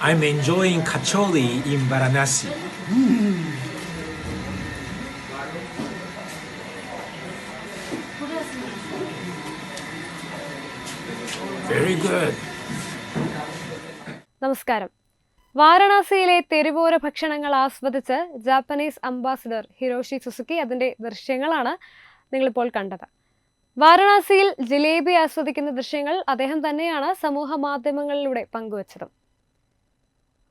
I'm enjoying kacholi in Varanasi. Very good. നമസ്കാരം വാരണാസിയിലെ തെരുവോര ഭക്ഷണങ്ങൾ ആസ്വദിച്ച് ജാപ്പനീസ് അംബാസിഡർ ഹിരോഷി സുസുക്കി അതിന്റെ ദൃശ്യങ്ങളാണ് നിങ്ങളിപ്പോൾ കണ്ടത് വാരണാസിയിൽ ജിലേബി ആസ്വദിക്കുന്ന ദൃശ്യങ്ങൾ അദ്ദേഹം തന്നെയാണ് സമൂഹ മാധ്യമങ്ങളിലൂടെ പങ്കുവച്ചത്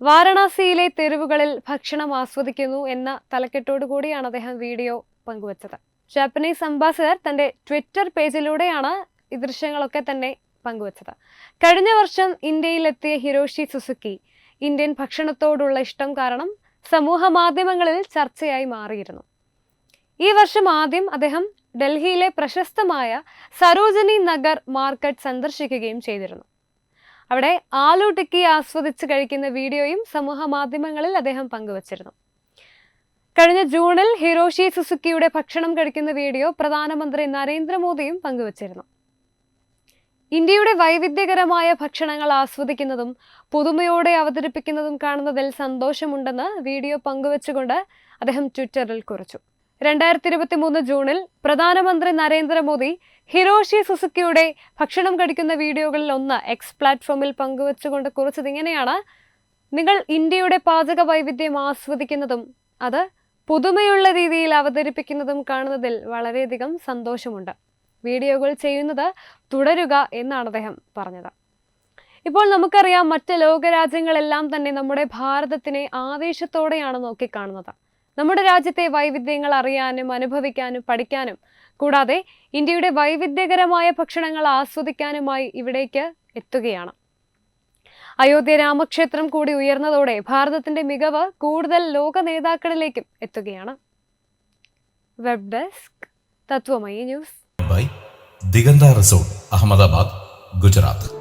വാരണാസിയിലെ തെരുവുകളിൽ ഭക്ഷണം ആസ്വദിക്കുന്നു എന്ന തലക്കെട്ടോടു കൂടിയാണ് അദ്ദേഹം വീഡിയോ പങ്കുവച്ചത്. ജാപ്പനീസ് അംബാസിഡർ തന്റെ ട്വിറ്റർ പേജിലൂടെയാണ് ഈ ദൃശ്യങ്ങളൊക്കെ തന്നെ പങ്കുവച്ചത്. കഴിഞ്ഞ വർഷം ഇന്ത്യയിലെത്തിയ ഹിരോഷി സുസുക്കി ഇന്ത്യൻ ഭക്ഷണത്തോടുള്ള ഇഷ്ടം കാരണം സമൂഹ മാധ്യമങ്ങളിൽ ചർച്ചയായി മാറിയിരുന്നു. ഈ വർഷം ആദ്യം അദ്ദേഹം ഡൽഹിയിലെ പ്രശസ്തമായ സരോജിനി നഗർ മാർക്കറ്റ് സന്ദർശിക്കുകയും ചെയ്തിരുന്നു. അവിടെ ആലു ടിക്കി ആസ്വദിച്ച് കഴിക്കുന്ന വീഡിയോയും സമൂഹ മാധ്യമങ്ങളിൽ അദ്ദേഹം പങ്കുവച്ചിരുന്നു. കഴിഞ്ഞ ജൂണിൽ ഹിറോഷി സുസുക്കിയുടെ ഭക്ഷണം കഴിക്കുന്ന വീഡിയോ പ്രധാനമന്ത്രി നരേന്ദ്രമോദിയും പങ്കുവച്ചിരുന്നു. ഇന്ത്യയുടെ വൈവിധ്യകരമായ ഭക്ഷണങ്ങൾ ആസ്വദിക്കുന്നതും പുതുമയോടെ അവതരിപ്പിക്കുന്നതും കാണുന്നതിൽ സന്തോഷമുണ്ടെന്ന് വീഡിയോ പങ്കുവച്ചുകൊണ്ട് അദ്ദേഹം ട്വിറ്ററിൽ കുറിച്ചു. രണ്ടായിരത്തി ഇരുപത്തി മൂന്ന് ജൂണിൽ പ്രധാനമന്ത്രി നരേന്ദ്രമോദി ഹിരോഷി സുസുക്കിയുടെ ഭക്ഷണം കടിക്കുന്ന വീഡിയോകളിൽ ഒന്ന് എക്സ് പ്ലാറ്റ്ഫോമിൽ പങ്കുവച്ചുകൊണ്ട് കുറിച്ചത് ഇങ്ങനെയാണ്. നിങ്ങൾ ഇന്ത്യയുടെ പാചക വൈവിധ്യം ആസ്വദിക്കുന്നതും അത് പുതുമയുള്ള രീതിയിൽ അവതരിപ്പിക്കുന്നതും കാണുന്നതിൽ വളരെയധികം സന്തോഷമുണ്ട്. വീഡിയോകൾ ചെയ്യുന്നത് തുടരുക എന്നാണ് അദ്ദേഹം പറഞ്ഞത്. ഇപ്പോൾ നമുക്കറിയാം മറ്റ് ലോകരാജ്യങ്ങളെല്ലാം തന്നെ നമ്മുടെ ഭാരതത്തിനെ ആവേശത്തോടെയാണ് നോക്കിക്കാണുന്നത്. നമ്മുടെ രാജ്യത്തെ വൈവിധ്യങ്ങൾ അറിയാനും അനുഭവിക്കാനും പഠിക്കാനും. കൂടാതെ ഇന്ത്യയുടെ വൈവിധ്യകരമായ ഭക്ഷണങ്ങൾ ആസ്വദിക്കാനുമായി ഇവിടേക്ക് എത്തുകയാണ്. അയോധ്യ രാമക്ഷേത്രം കൂടി ഉയർന്നതോടെ ഭാരതത്തിന്റെ മികവ് കൂടുതൽ ലോക നേതാക്കളിലേക്കും എത്തുകയാണ്. Web desk Tatwamayi news. Bye. Diganta resort Ahmedabad Gujarat.